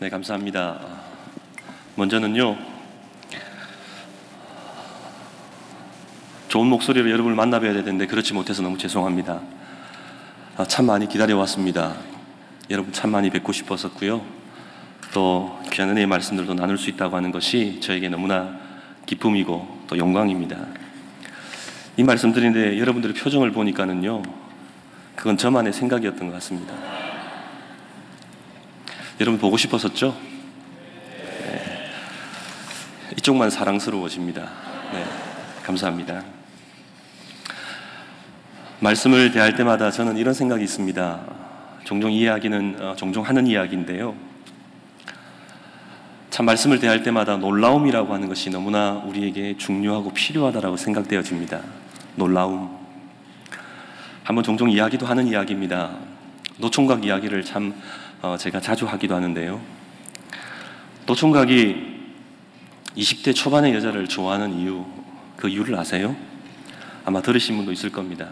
네, 감사합니다. 먼저는요, 좋은 목소리로 여러분을 만나 뵈야 되는데 그렇지 못해서 너무 죄송합니다. 아, 참 많이 기다려왔습니다. 여러분 참 많이 뵙고 싶었었고요. 또 귀한 은혜의 말씀들도 나눌 수 있다고 하는 것이 저에게 너무나 기쁨이고 또 영광입니다. 이 말씀 드리는데 여러분들의 표정을 보니까는요, 그건 저만의 생각이었던 것 같습니다. 여러분 보고 싶었었죠? 네. 이쪽만 사랑스러워집니다. 네, 감사합니다. 말씀을 대할 때마다 저는 이런 생각이 있습니다. 종종 이야기는 어, 종종 하는 이야기인데요. 참 말씀을 대할 때마다 놀라움이라고 하는 것이 너무나 우리에게 중요하고 필요하다라고 생각되어집니다. 놀라움. 한번 종종 이야기도 하는 이야기입니다. 노총각 이야기를 참 어, 제가 자주 하기도 하는데요. 노총각이 20대 초반의 여자를 좋아하는 이유, 그 이유를 아세요? 아마 들으신 분도 있을 겁니다.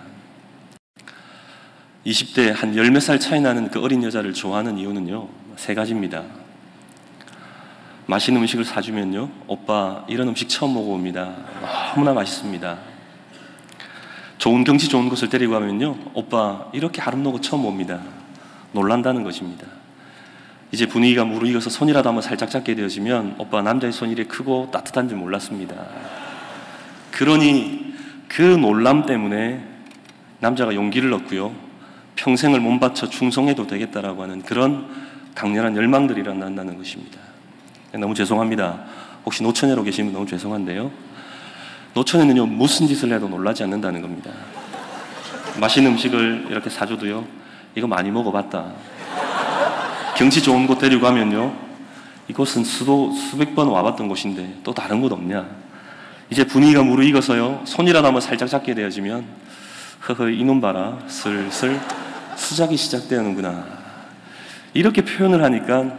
20대 한 열 몇 살 차이 나는 그 어린 여자를 좋아하는 이유는요, 세 가지입니다. 맛있는 음식을 사주면요, 오빠, 이런 음식 처음 먹어봅니다. 너무나 맛있습니다. 좋은 경치 좋은 곳을 데리고 가면요, 오빠, 이렇게 아름다운 거 처음 봅니다. 놀란다는 것입니다. 이제 분위기가 무르익어서 손이라도 한번 살짝 잡게 되어지면 오빠 남자의 손이 이렇게 크고 따뜻한 줄 몰랐습니다. 그러니 그 놀람 때문에 남자가 용기를 얻고요. 평생을 몸 바쳐 충성해도 되겠다라고 하는 그런 강렬한 열망들이 일어난다는 것입니다. 너무 죄송합니다. 혹시 노처녀로 계시면 너무 죄송한데요. 노처녀는요, 무슨 짓을 해도 놀라지 않는다는 겁니다. 맛있는 음식을 이렇게 사줘도요, 이거 많이 먹어봤다. 경치 좋은 곳 데리고 가면요. 이곳은 수도 수백 번 와봤던 곳인데 또 다른 곳 없냐? 이제 분위기가 무르익어서요. 손이라도 한번 살짝 잡게 되어지면 허허 이놈 봐라 슬슬 수작이 시작되는구나. 이렇게 표현을 하니까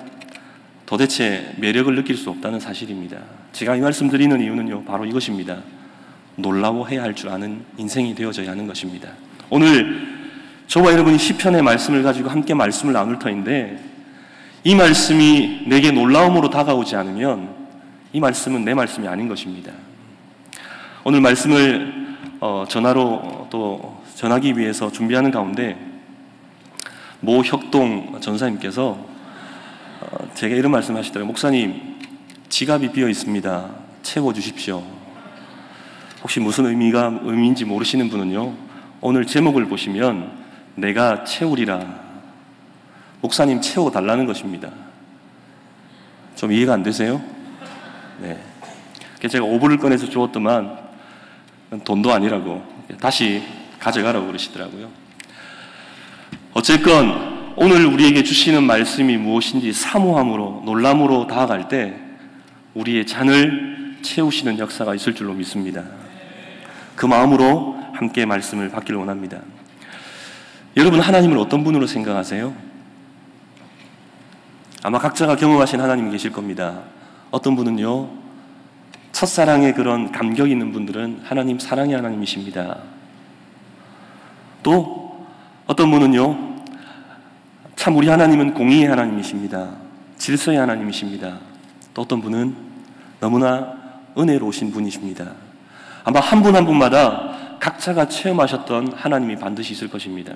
도대체 매력을 느낄 수 없다는 사실입니다. 제가 이 말씀 드리는 이유는요. 바로 이것입니다. 놀라워해야 할 줄 아는 인생이 되어져야 하는 것입니다. 오늘 저와 여러분이 시편의 말씀을 가지고 함께 말씀을 나눌 터인데 이 말씀이 내게 놀라움으로 다가오지 않으면 이 말씀은 내 말씀이 아닌 것입니다. 오늘 말씀을 어, 전화로 또 전하기 위해서 준비하는 가운데 모 혁동 전사님께서 어, 제가 이런 말씀하시더라고요. 목사님, 지갑이 비어 있습니다. 채워 주십시오. 혹시 무슨 의미가 의미인지 모르시는 분은요. 오늘 제목을 보시면 내가 채우리라 목사님 채워달라는 것입니다. 좀 이해가 안 되세요? 네. 제가 오불을 꺼내서 주었더만 돈도 아니라고 다시 가져가라고 그러시더라고요. 어쨌건 오늘 우리에게 주시는 말씀이 무엇인지 사모함으로 놀람으로 다가갈 때 우리의 잔을 채우시는 역사가 있을 줄로 믿습니다. 그 마음으로 함께 말씀을 받기를 원합니다. 여러분 하나님을 어떤 분으로 생각하세요? 아마 각자가 경험하신 하나님이 계실 겁니다. 어떤 분은요, 첫사랑의 그런 감격 있는 분들은 하나님 사랑의 하나님이십니다. 또 어떤 분은요, 참 우리 하나님은 공의의 하나님이십니다. 질서의 하나님이십니다. 또 어떤 분은 너무나 은혜로우신 분이십니다. 아마 한 분한 분마다 각자가 체험하셨던 하나님이 반드시 있을 것입니다.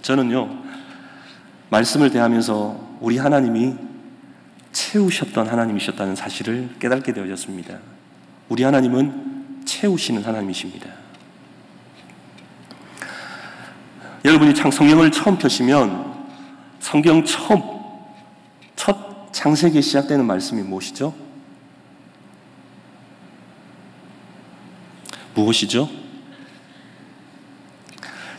저는요, 말씀을 대하면서 우리 하나님이 채우셨던 하나님이셨다는 사실을 깨닫게 되어졌습니다. 우리 하나님은 채우시는 하나님이십니다. 여러분이 창 성경을 처음 펴시면 성경 처음 첫 창세기에 시작되는 말씀이 무엇이죠? 무엇이죠?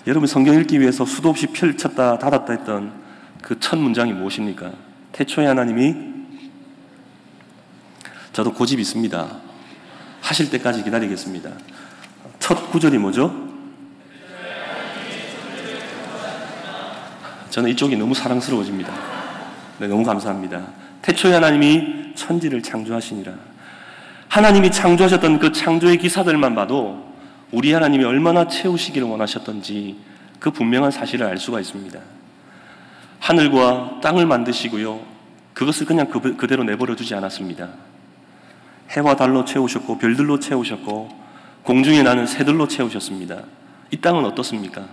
여러분 성경 읽기 위해서 수도 없이 펼쳤다 닫았다 했던 그 첫 문장이 무엇입니까? 태초에 하나님이 저도 고집 있습니다. 하실 때까지 기다리겠습니다. 첫 구절이 뭐죠? 저는 이쪽이 너무 사랑스러워집니다. 네, 너무 감사합니다. 태초에 하나님이 천지를 창조하시니라. 하나님이 창조하셨던 그 창조의 기사들만 봐도 우리 하나님이 얼마나 채우시기를 원하셨던지 그 분명한 사실을 알 수가 있습니다. 하늘과 땅을 만드시고요. 그것을 그냥 그, 그대로 내버려 두지 않았습니다. 해와 달로 채우셨고 별들로 채우셨고 공중에 나는 새들로 채우셨습니다. 이 땅은 어떻습니까?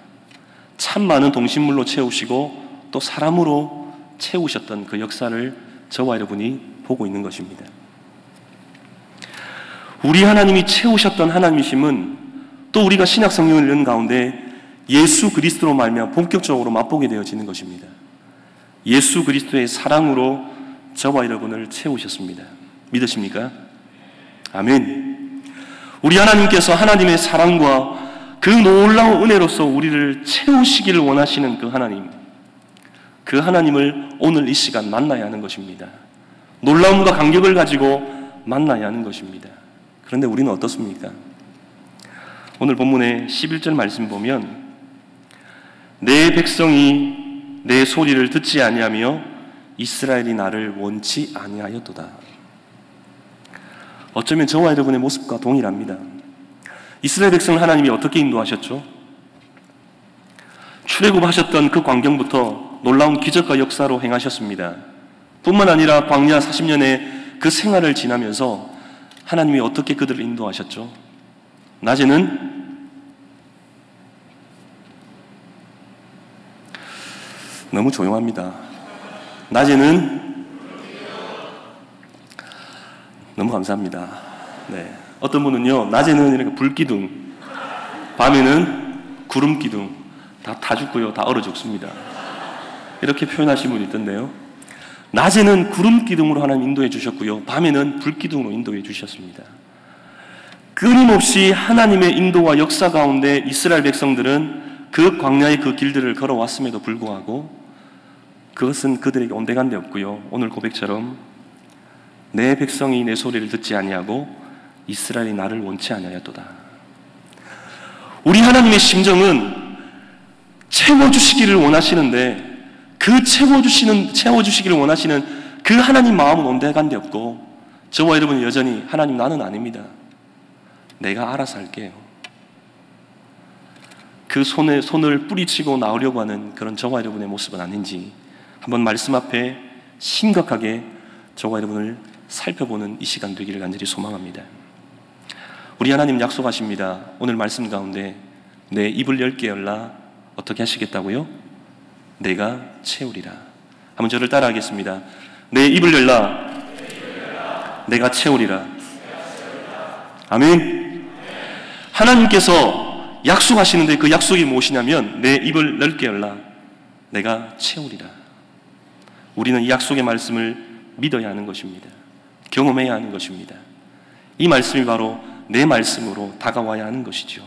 참 많은 동식물로 채우시고 또 사람으로 채우셨던 그 역사를 저와 여러분이 보고 있는 것입니다. 우리 하나님이 채우셨던 하나님이심은 또 우리가 신약 성경을 읽는 가운데 예수 그리스도로 말며 본격적으로 맛보게 되어지는 것입니다. 예수 그리스도의 사랑으로 저와 여러분을 채우셨습니다. 믿으십니까? 아멘. 우리 하나님께서 하나님의 사랑과 그 놀라운 은혜로서 우리를 채우시기를 원하시는 그 하나님. 그 하나님을 오늘 이 시간 만나야 하는 것입니다. 놀라움과 감격을 가지고 만나야 하는 것입니다. 그런데 우리는 어떻습니까? 오늘 본문의 11절 말씀 보면 내 백성이 내 소리를 듣지 아니하며 이스라엘이 나를 원치 아니하였도다. 어쩌면 저와 여러분의 모습과 동일합니다. 이스라엘 백성을 하나님이 어떻게 인도하셨죠? 출애굽하셨던 그 광경부터 놀라운 기적과 역사로 행하셨습니다. 뿐만 아니라 광야 40년의 그 생활을 지나면서 하나님이 어떻게 그들을 인도하셨죠? 낮에는 너무 조용합니다. 낮에는 너무 감사합니다. 네. 어떤 분은요, 낮에는 이렇게 불기둥, 밤에는 구름기둥, 다타 죽고요, 다 얼어 죽습니다. 이렇게 표현하신 분이 있던데요. 낮에는 구름기둥으로 하나님 인도해 주셨고요, 밤에는 불기둥으로 인도해 주셨습니다. 끊임없이 하나님의 인도와 역사 가운데 이스라엘 백성들은 그 광야의 그 길들을 걸어왔음에도 불구하고 그것은 그들에게 온데간데 없고요. 오늘 고백처럼 내 백성이 내 소리를 듣지 아니하고 이스라엘이 나를 원치 아니하였도다. 우리 하나님의 심정은 채워 주시기를 원하시는데 그 채워 주시는 채워 주시기를 원하시는 그 하나님 마음은 온데간데 없고 저와 여러분은 여전히 하나님 나는 아닙니다. 내가 알아서 할게요. 그 손에 손을 뿌리치고 나오려고 하는 그런 저와 여러분의 모습은 아닌지 한번 말씀 앞에 심각하게 저와 여러분을 살펴보는 이 시간 되기를 간절히 소망합니다. 우리 하나님 약속하십니다. 오늘 말씀 가운데 내 입을 열게 열라 어떻게 하시겠다고요? 내가 채우리라. 한번 저를 따라하겠습니다. 내 입을 열라. 내가 채우리라. 아멘. 하나님께서 약속하시는데 그 약속이 무엇이냐면 내 입을 넓게 열라. 내가 채우리라. 우리는 이 약속의 말씀을 믿어야 하는 것입니다. 경험해야 하는 것입니다. 이 말씀이 바로 내 말씀으로 다가와야 하는 것이죠.